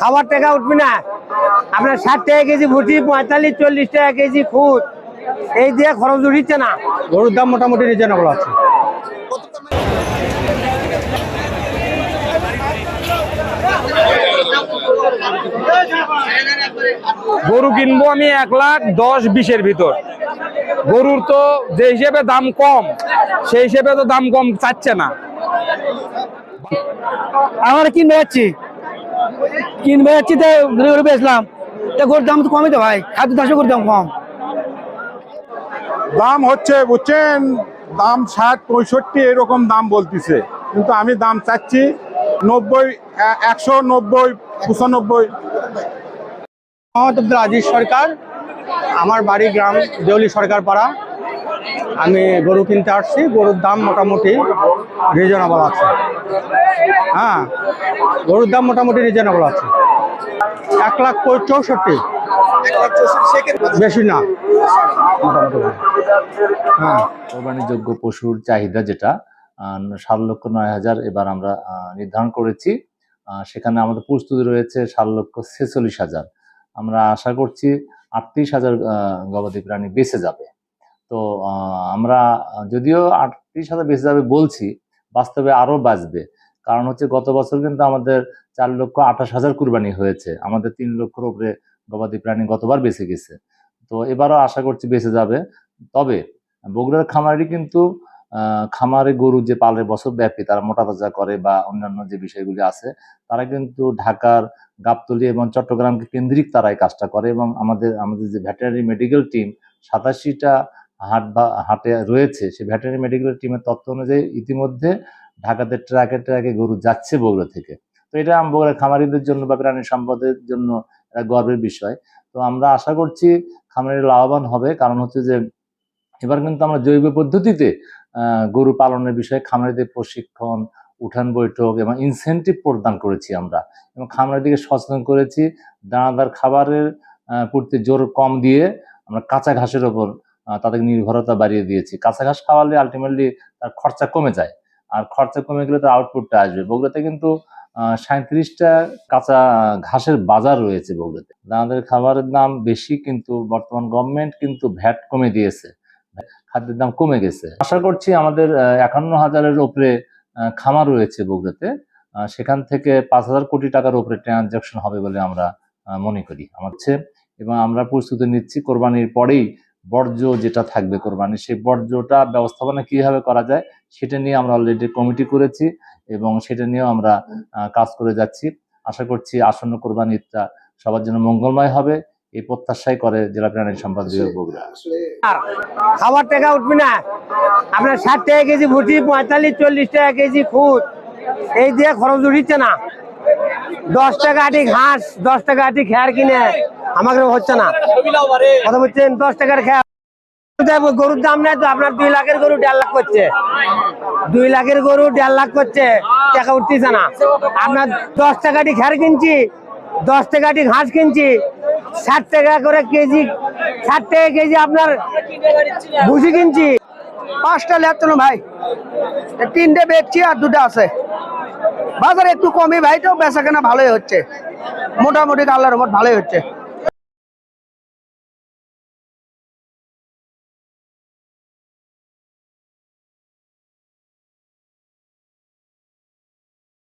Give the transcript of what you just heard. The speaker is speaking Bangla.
খাবার টাকা উঠবে না। আপনার ষাট টাকা কেজি ভুটি পঁয়তাল্লিশ চল্লিশ টাকা কেজি খুদ। এই দিয়ে খরচ উঠিচ্ছে না। গরুর দাম মোটামুটি রিজনেবল আছে। গরু কিনবো আমি এক লাখ দশ বিশের ভিতর। গরুর তো যে হিসেবে দাম কম সেই হিসেবে তো দাম কম চাচ্ছে না। আমরা কিনবে যাচ্ছি? কিনবে যাচ্ছি তো ঘুরে ঘুরে বেচলাম। তো গরুর দাম তো কমই তো ভাই খাদ্য চাষও গরুর দাম কম। দাম হচ্ছে বুঝছেন দাম ষাট পঁয়ষট্টি এরকম দাম বলতিছে। কিন্তু আমি দাম চাচ্ছি নব্বই একশো নব্বই পঁচানব্বই। মোহাম্মদ আব্দুল আজিজ সরকার আমার বাড়ি গ্রাম দেউলি সরকার পাড়া আমি গরু কিনতে আসছি, গরুর দাম মোটামুটি রিজনেবল আছে। হ্যাঁ গরুর দাম মোটামুটি রিজনেবল আছে। এক লাখ চৌষট্টি বেশি না। হ্যাঁ। কোরবানিযোগ্য পশুর চাহিদা যেটা সাত লক্ষ নয় হাজার এবার আমরা নির্ধারণ করেছি। সেখানে আমাদের প্রস্তুতি রয়েছে সাত লক্ষ ছেচল্লিশ হাজার। আমরা আশা করছি আটত্রিশ হাজার গবাদি প্রাণী বেঁচে যাবে। তো আমরা, যদিও আটত্রিশ হাজার বেঁচে যাবে বলছি, বাস্তবে আরও বাঁচবে। কারণ হচ্ছে গত বছর কিন্তু আমাদের চার লক্ষ আঠাশ হাজার কুরবানি হয়েছে। আমাদের তিন লক্ষর উপরে গবাদি প্রাণী গতবার বেঁচে গেছে। তো এবারও আশা করছি বেঁচে যাবে। তবে বগুড়ার খামারি কিন্তু খামারে গরু যে পালে বছর ব্যাপী তারা মোটা তাজা করে বা অন্যান্য যে বিষয়গুলি আছে, তারা কিন্তু ঢাকার, গাবতলি এবং চট্টগ্রামকে কেন্দ্রিক তারা এই কাজটা করে এবং আমাদের আমাদের যে ভেটেরিনারি মেডিকেল টিম সাতাশিটা হাট বা হাটে রয়েছে, সেই ভেটেরিনারি মেডিকেল টিমের তথ্য অনুযায়ী ইতিমধ্যে ঢাকাতে ট্রাকে ট্রাকে গরু যাচ্ছে বগুড়া থেকে। তো এটা বগুড়ার খামারিদের জন্য বা প্রাণী সম্পদের জন্য একটা গর্বের বিষয়। তো আমরা আশা করছি খামারি লাভবান হবে, কারণ হচ্ছে যে এবার কিন্তু আমরা জৈব পদ্ধতিতে গরু পালনের বিষয়ে খামারিদের প্রশিক্ষণ, উঠান বৈঠক এবং ইনসেন্টিভ প্রদান করেছি আমরা। এবং খামারিদিকে সচেতন করেছি, দানাদার খাবারের প্রতি জোর কম দিয়ে আমরা কাঁচা ঘাসের ওপর তাদের নির্ভরতা বাড়িয়ে দিয়েছি। কাঁচা ঘাস খাওয়ালে আলটিমেটলি তার খরচা কমে যায়। আর খরচা কমে গেলে তার আউটপুটটা আসবে। বগুড়াতে কিন্তু সাঁত্রিশটা কাঁচা ঘাসের বাজার রয়েছে বগুড়াতে। দানাদার খাবারের দাম বেশি কিন্তু বর্তমান গভর্নমেন্ট কিন্তু ভ্যাট কমে দিয়েছে। খাদ্যের দাম কমে গেছে। আশা করছি আমাদের একান্ন হাজারের আহ, খামার রয়েছে বগুড়াতে। সেখান থেকে পাঁচ হাজার কোটি টাকার উপরে ট্রানজাকশন হবে বলে আমরা মনে করি। আমার এবং আমরা প্রস্তুতি নিচ্ছি। কোরবানির পরেই বর্জ্য যেটা থাকবে কোরবানি সেই বর্জ্যটা ব্যবস্থাপনা কীভাবে করা যায় সেটা নিয়ে আমরা অলরেডি কমিটি করেছি এবং সেটা নিয়েও আমরা কাজ করে যাচ্ছি। আশা করছি আসন্ন কোরবানি কোরবানিটা সবার জন্য মঙ্গলময় হবে। এই প্রত্যাশাই করে জেলা প্রাণী সম্পদ বিভাগ। বগুড়া খাবার টাকা উঠবে না। আপনার ষাট টাকা কেজি ভুটি পঁয়তাল্লিশ চল্লিশ টাকা কেজি খুদ। এই দিয়ে খরচ উঠিচ্ছে না। দশ টাকা আটি ঘাস দশ টাকা আটি খেয়ার কিনে। আমাকে হচ্ছে না। কথা বলছেন দশ টাকার খেয়ার গরুর দাম নেই তো, আপনার দুই লাখের গরু দেড় লাখ করছে। দুই লাখের গরু দেড় লাখ করছে, টাকা উঠতেছে না। আপনার দশ টাকাটি খেয়ার কিনছি, দশ টাকাটি ঘাস কিনছি, ষাট টাকা করে কেজি, ষাট টাকা কেজি আপনার ভুসি কিনছি। পাঁচটা লেখতো না ভাই। তিনটে বেচছি আর দুটো আছে। বাজার একটু কমই ভাই, তো বেচা কেনা ভালোই হচ্ছে। মোটামুটি আল্লাহর রহমত ভালোই হচ্ছে।